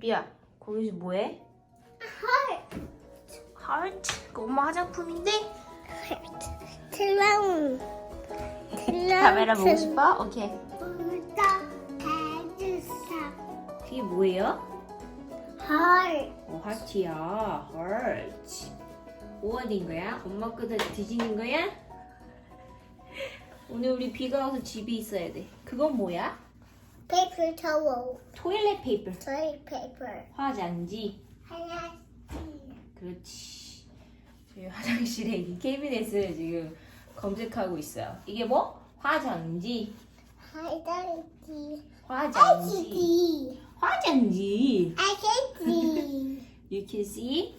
삐야 거기서 뭐해? 헐. 하트 그 엄마 화장품인데? 트라운. 카메라 보고 싶어? 오케이 우다 해주사. 그게 뭐예요? 헐. 어 하트야 하트 뭐가 된 거야? 엄마 거다 뒤지는 거야? 오늘 우리 비가 와서 집에 있어야 돼 그건 뭐야? 페이퍼 타월. 토일렛 페이퍼 토이 페이퍼. 화장지 하나. 그렇지. 저희 화장실에 이 캐비넷을 지금 검색하고 있어요. 이게 뭐? 화장지. 하이다리지. 화장지. 아기지. 화장지. 아기지. You can see.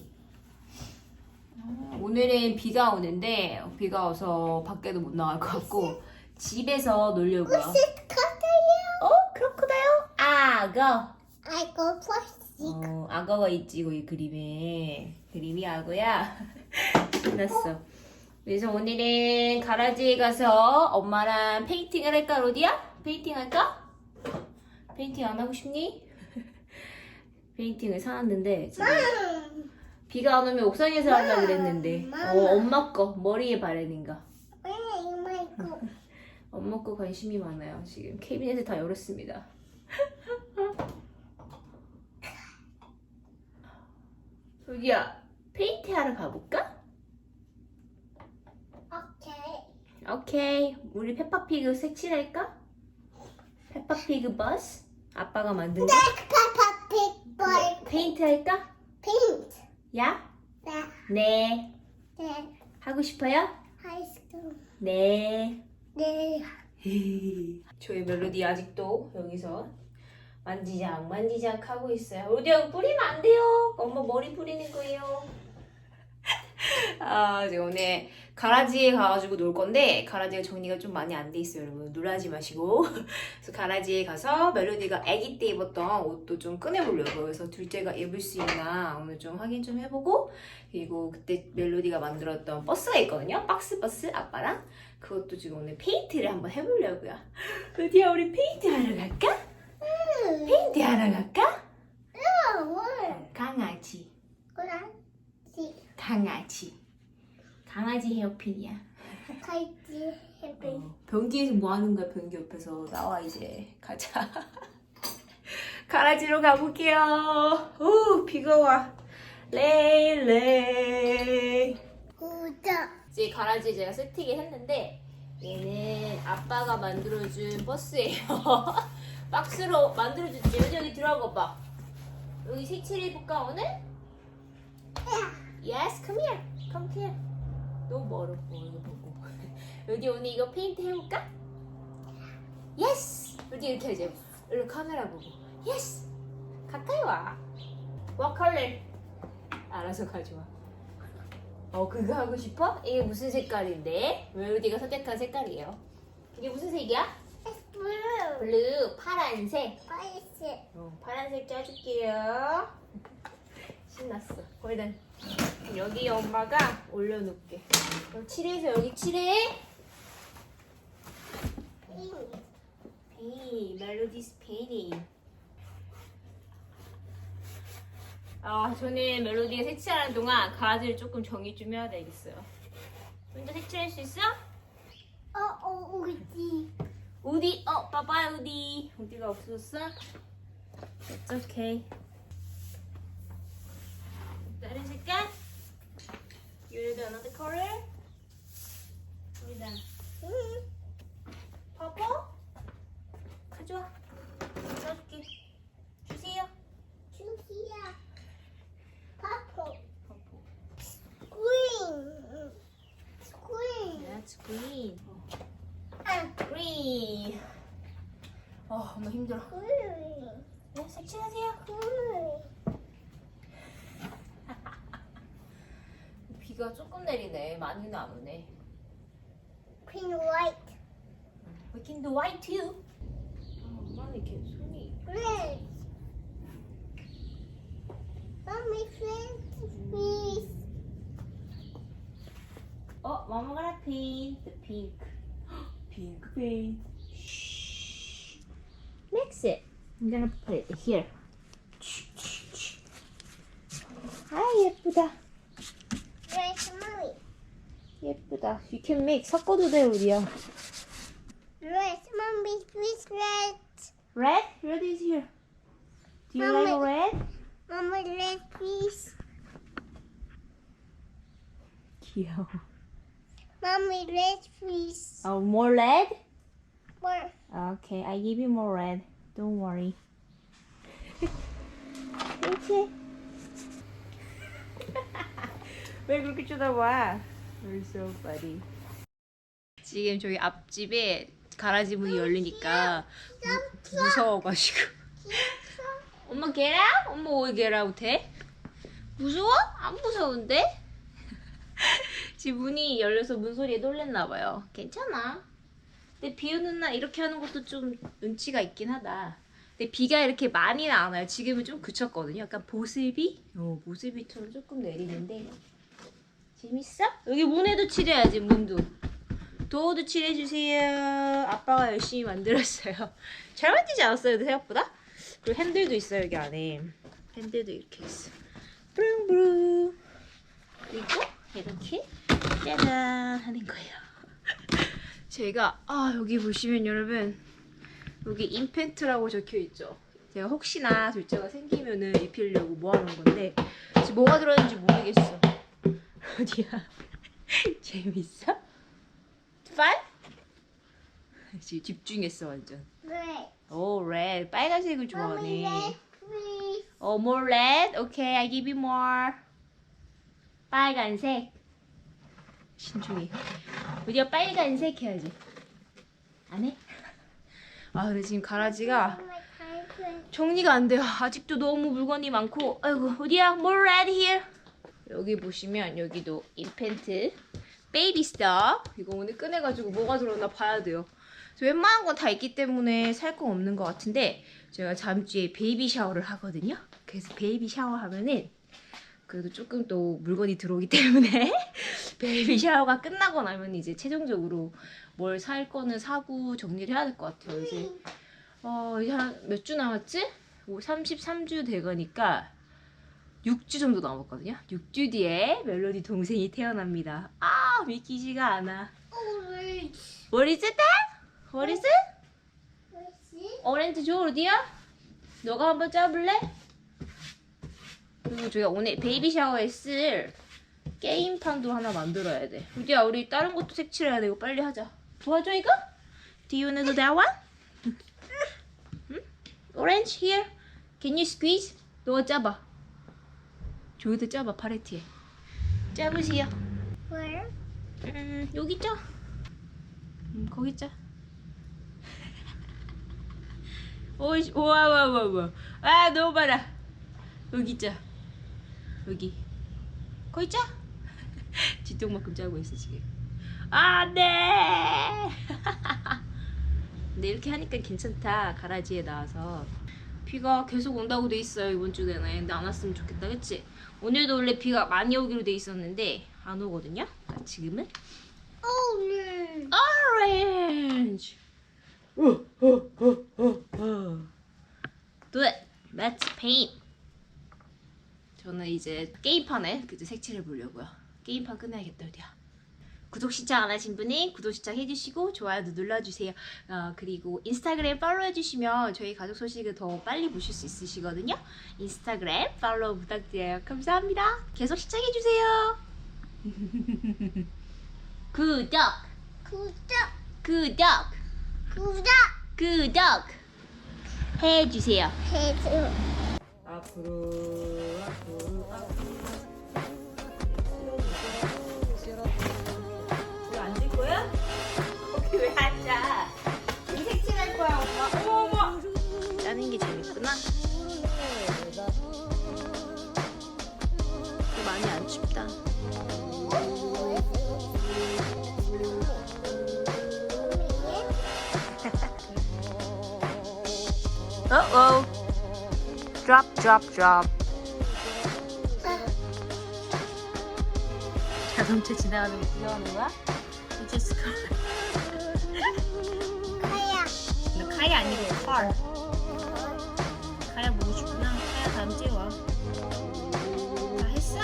어, 오늘은 비가 오는데 비가 와서 밖에도 못 나갈 것 같고 집에서 놀려고요. 무슨? 악어. 아이고 플라스틱. 어, 악어가 있지 이 그림에 그림이 악어야 끝났어 그래서 오늘은 가라지에 가서 엄마랑 페인팅을 할까 로디야? 페인팅 할까? 페인팅 안 하고 싶니? 페인팅을 사놨는데 지금 비가 안 오면 옥상에서 하려고 그랬는데 어, 엄마 거 머리에 바르는 거? 엄마 거 관심이 많아요 지금 캐비넷을 다 열었습니다 로디야 페인팅 하러 가볼까? 오케이. 오케이. 우리 페퍼피그 색칠할까? 페퍼피그 버스? 아빠가 만든 거? 페퍼 픽볼 페인트 할까? 핑크. 야? 네. 네. 네. 하고 싶어요? 하이스쿨. 네. 네. 저희 멜로디 아직도 여기서 만지작 만지작 하고 있어요. 로디야 뿌리면 안 돼요. 엄마 머리 뿌리는 거예요. 아, 이제 오늘 가라지에 가가지고 놀 건데 가라지가 정리가 좀 많이 안 돼 있어요, 여러분. 놀라지 마시고. 그래서 가라지에 가서 멜로디가 아기 때 입었던 옷도 좀 꺼내보려고. 그래서 둘째가 입을 수 있나 오늘 좀 확인 좀 해보고 그리고 그때 멜로디가 만들었던 버스가 있거든요. 박스 버스 아빠랑 그것도 지금 오늘 페인트를 한번 해보려고요. 로디야 우리 페인트 하러 갈까? 페인트 하러 갈까? 뭘? 강아지, 강아지, 강아지 헤어핀이야. 칼지 해비. 어, 변기에서 뭐 하는 거야 변기 옆에서 나와 이제 가자 가라지로 가볼게요 오 비가 와 레이 레이 우다. 이제 가라지 제가 세팅을 했는데 얘는 아빠가 만들어준 버스예요 박스로 만들어줬지 여기 들어가 봐 여기 색칠해볼까 오늘? Yes, come here, come here 너무 멀어 이거 보고 여기 오늘 이거 페인트 해볼까? Yes! 여기 이렇게 하자 여기 카메라 보고 Yes! 가까이 와 What color? 알아서 가져와 어 그거 하고 싶어? 이게 무슨 색깔인데? 멜로디가 선택한 색깔이에요 이게 무슨 색이야? 블루. 블루 파란색. 파이스. 어, 파란색 짜줄게요. 신났어. 골든. 여기 엄마가 올려놓을게. 그럼 칠해서 여기 칠해. 페인 멜로디스 페인팅 아 저는 멜로디가 색칠하는 동안 가지를 조금 정리 좀 해야 되겠어요. 혼자 색칠할 수 있어? 어, 봐봐 우디 우디가 없어졌어? It's okay 다른 색깔? You need another color? 힘들어. 네 색칠하세요. 비가 조금 내리네 많이는 안 오네 핀 화이트. We can do white too 아, 엄마는 이렇게 손이 그린. Mommy, friends, please. Oh, paint the pink. pink paint. Mix it. I'm gonna put it here. 아 예쁘다. Where's mommy? 예쁘다. You can make 섞어도 돼 우리야. Where's mommy? Where's red? Red? Red is here. Do you like Mommy. red? Mama, red, please. 귀여워. Mommy, red, please. Oh, more red? More. Okay, I give you more red. Don't worry. 이렇게. 왜 그렇게 쳐다봐? You're so funny. 지금 저희 앞집에 가라지 문이 열리니까 무, 무서워가지고. 엄마 out? 엄마 왜 get out 해? 무서워? 안 무서운데? 지금 문이 열려서 문 소리에 놀랬나 봐요. 괜찮아. 근데 비 오는 날 이렇게 하는 것도 좀 눈치가 있긴 하다. 근데 비가 이렇게 많이는 안 와요. 지금은 좀 그쳤거든요. 약간 보슬비? 어, 보슬비처럼 조금 내리는데. 재밌어? 여기 문에도 칠해야지, 문도. 도어도 칠해주세요. 아빠가 열심히 만들었어요. 잘 만들지 않았어요, 생각보다? 그리고 핸들도 있어요, 여기 안에. 핸들도 이렇게 있어. 브릉브릉. 그리고 이렇게 짜잔 하는 거예요. 제가 아 여기 보시면 여러분 여기 임펜트라고 적혀 있죠. 제가 혹시나 둘째가 생기면은 입히려고 모아놓은 건데 지금 뭐가 들어있는지 모르겠어. 어디야? 재밌어? 빨? 지금 집중했어 완전. Red. 오 레드 빨간색을 좋아하네. more red? Okay, I give you more. 빨간색. 신중해. 우리가 빨간색 해야지. 안 해? 아 근데 지금 가라지가. 정리가 안 돼요. 아직도 너무 물건이 많고. 아이고 어디야? More red here. 여기 보시면 여기도 인펜트, 베이비 스타. 이거 오늘 꺼내가지고 뭐가 들어있나 봐야 돼요. 저 웬만한 건 다 있기 때문에 살 건 없는 것 같은데 제가 다음 주에 베이비 샤워를 하거든요. 그래서 베이비 샤워 하면은 그래도 조금 또 물건이 들어오기 때문에 베이비 샤워가 끝나고 나면 이제 최종적으로 뭘 살 거는 사고 정리를 해야 될 것 같아요. 이제 어 이제 한 몇 주 남았지? 뭐 33주 돼가니까 6주 정도 남았거든요. 6주 뒤에 멜로디 동생이 태어납니다. 아 믿기지가 않아. What is it? What is it? 오렌지 줘 어디야? 너가 한번 짜볼래? 그리고 저희가 오늘 베이비 샤워에 쓸 게임판도 하나 만들어야 돼. 우디야 우리 다른 것도 색칠해야 되고 빨리 하자. 도와줘 이거? Do you do that one? 응? Orange here. Can you squeeze? 너가 짜봐. 저기도 짜봐 파레티에. 짜보세요. Where? 음 여기 짜. 음 거기 짜. 오이 와와와 와 아 너무 많아. 여기 짜. 여기. 거기 짜. 뒷동만큼 짜고 있어 지금. 아 네. 근데 이렇게 하니까 괜찮다 가라지에 나와서 비가 계속 온다고 돼 있어요 이번 주 내내 근데 안 왔으면 좋겠다 그치? 오늘도 원래 비가 많이 오기로 돼 있었는데 안 오거든요 그러니까 지금은 Orange. orange do it let's paint 저는 이제 게임판에 그저 색칠해 보려고요 게임판 끝내야겠다 어디야 구독 신청 안 하신 분이 구독 신청 해주시고 좋아요도 눌러주세요. 어, 그리고 인스타그램 팔로우 해주시면 저희 가족 소식을 더 빨리 보실 수 있으시거든요. 인스타그램 팔로우 부탁드려요. 감사합니다. 계속 시청해주세요. 구독, 구독. 구독, 구독. 구독 해주세요. 해줘. 앞으로, 앞으로, 앞으로. 왜 앉을 거야? 거기 왜 앉아? 이 색칠할 거야, 엄마. 어머, 어머. 짜는 게 재밌구나. 많이 안 춥다. Uh-oh. drop, drop, drop. 자동차 지나가는 게 귀여워하는 거야? 이제 스컬. 카야. 너 카야 아니고 컬. 카야 보고 싶구나. 카야 다음 주에 다 했어?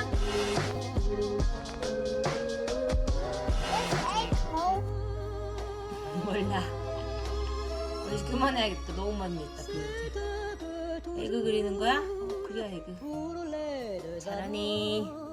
몰라. 우리 그만해야겠다. 너무 많이 했다. 에그 그리는 거야? 어, 그래야 에그. 잘하니.